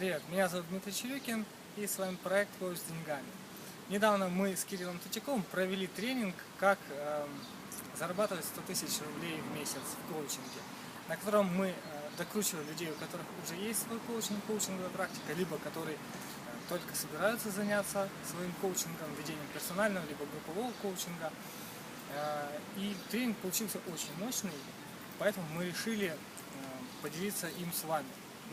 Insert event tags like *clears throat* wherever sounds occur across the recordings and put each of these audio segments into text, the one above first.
Привет, меня зовут Дмитрий Чирюкин и с вами проект «Коуч с деньгами». Недавно мы с Кириллом Тутяковым провели тренинг, как эм, зарабатывать 100 тысяч рублей в месяц в коучинге, на котором мы э, докручивали людей, у которых уже есть свой коучинг, коучинговая практика, либо которые э, только собираются заняться своим коучингом, ведением персонального, либо группового коучинга. Э, И тренинг получился очень мощный, поэтому мы решили э, поделиться им с вами.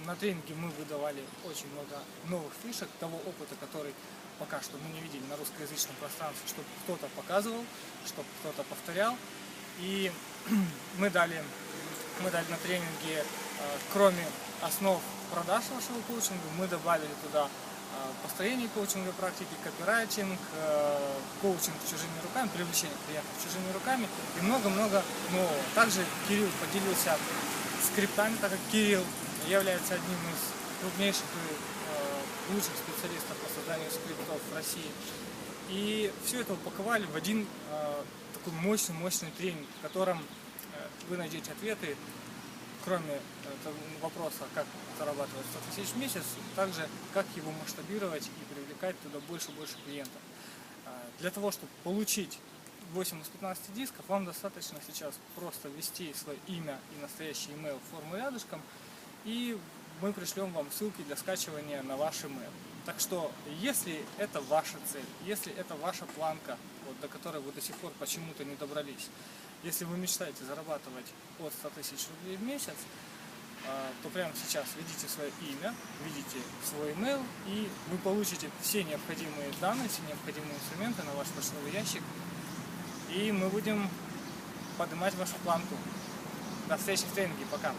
На тренинге мы выдавали очень много новых фишек, того опыта, который пока что мы не видели на русскоязычном пространстве, чтобы кто-то показывал, чтобы кто-то повторял. И *clears throat* мы дали, мы дали на тренинге, э, кроме основ продаж вашего коучинга, мы добавили туда э, построение коучинговой практики, копирайтинг, э, коучинг чужими руками, привлечение клиентов чужими руками и много-много нового. Также Кирилл поделился скриптами, так как Кирилл является одним из крупнейших и э, лучших специалистов по созданию скриптов в России. И все это упаковали в один э, такой мощный-мощный тренинг, в котором э, вы найдете ответы, кроме э, вопроса, как зарабатывать 100 тысяч в месяц, также как его масштабировать и привлекать туда больше и больше клиентов. Э, Для того, чтобы получить 8 из 15 дисков, вам достаточно сейчас просто ввести свое имя и настоящий email в форму рядышком, и мы пришлем вам ссылки для скачивания на ваш email. Так что, если это ваша цель, если это ваша планка, вот, до которой вы до сих пор почему-то не добрались, если вы мечтаете зарабатывать от 100 тысяч рублей в месяц, а, то прямо сейчас введите свое имя, введите свой email, и вы получите все необходимые данные, все необходимые инструменты на ваш почтовый ящик, и мы будем поднимать вашу планку. До встречи в тренинге, пока!